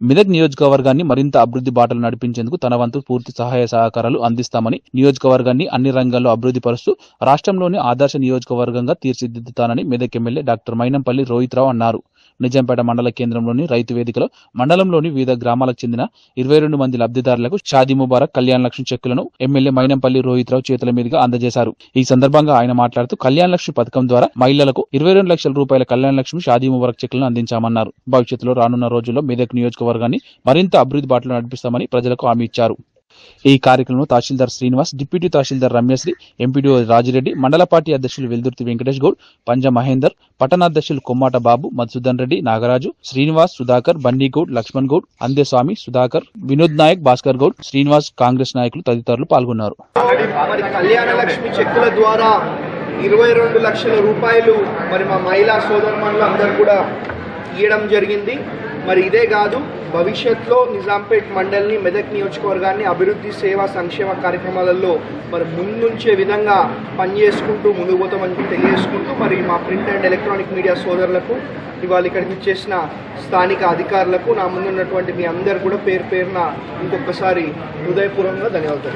మెదక్ నియోజకవర్గాన్ని మరింత అభివృద్ధి బాటలు నడిపించేందుకు తన వంతు పూర్తి సహాయ సహకారాలు అందిస్తామని నియోజకవర్గాన్ని అన్ని రంగాల్లో అభివృద్ధి పరుస్తూ రాష్ట్రంలోని ఆదర్శ నియోజకవర్గంగా తీర్చిదిద్దుతానని మెదక్ ఎమ్మెల్యే డాక్టర్ మైనంపల్లి రోహిత్ రావు అన్నారు. నిజాంపేట మండల కేంద్రంలోని రైతు వేదికలో మండలంలోని వివిధ గ్రామాలకు చెందిన ఇరవై రెండు మంది లబ్ధిదారులకు షాదీ ముబారక్ కళ్యాణ లక్ష్మి చెక్కులను ఎమ్మెల్యే మైనంపల్లి రోహిత్ రావు చేతుల మీదుగా అందజేశారు. ఈ సందర్భంగా ఆయన మాట్లాడుతూ కళ్యాణ లక్ష్మి పథకం ద్వారా మహిళలకు ఇరవై రెండు లక్షల రూపాయల కళ్యాణ లక్ష్మి షాదీ ముబారక్ చెక్కులను అందించామన్నారు. భవిష్యత్తులో రానున్న రోజుల్లో మెదక్ నియోజకవర్గాన్ని మరింత అభివృద్ధి బాటలో నడిపిస్తామని ప్రజలకు హామీ ఇచ్చారు. ఈ కార్యక్రమంలో తహసీల్దార్ శ్రీనివాస్ డిప్యూటీ తహసీల్దార్ రమ్యశ్రీ ఎంపీడీఓ రాజిరెడ్డి మండల పార్టీ అధ్యక్షులు వెల్దుర్తి వెంకటేష్ గౌడ్ పంజ మహేందర్ పట్టణాధ్యక్షులు కొమ్మాట బాబు మధుసూదన్ రెడ్డి నాగరాజు శ్రీనివాస్ సుధాకర్ బండిగౌడ్ లక్ష్మణ్ గౌడ్ అందేస్వామి సుధాకర్ వినోద్ నాయక్ భాస్కర్ గౌడ్ శ్రీనివాస్ కాంగ్రెస్ నాయకులు తదితరులు పాల్గొన్నారు. కళ్యాణ లక్ష్మి చెక్కుల ద్వారా ఇరవై రెండు లక్షల రూపాయలు మరి మా మహిళా సోదరుమణులు అందరూ కూడా ఇవ్వడం జరిగింది. మరి ఇదే కాదు భవిష్యత్లో నిజాంపేట్ మండలిని మెదక్ నియోజకవర్గాన్ని అభివృద్ధి సేవా సంక్షేమ కార్యక్రమాలలో మరి ముందుంచే విధంగా పనిచేసుకుంటూ ముందుకు పోతామని తెలియజేసుకుంటూ మరి మా ప్రింట్ అండ్ ఎలక్ట్రానిక్ మీడియా సోదరులకు ఇవాళ ఇక్కడికి ఇచ్చేసిన స్థానిక అధికారులకు నా ముందున్నటువంటి మీ అందరు కూడా పేరు పేరున ఇంకొకసారి హృదయపూర్వకంగా ధన్యవాదాలు.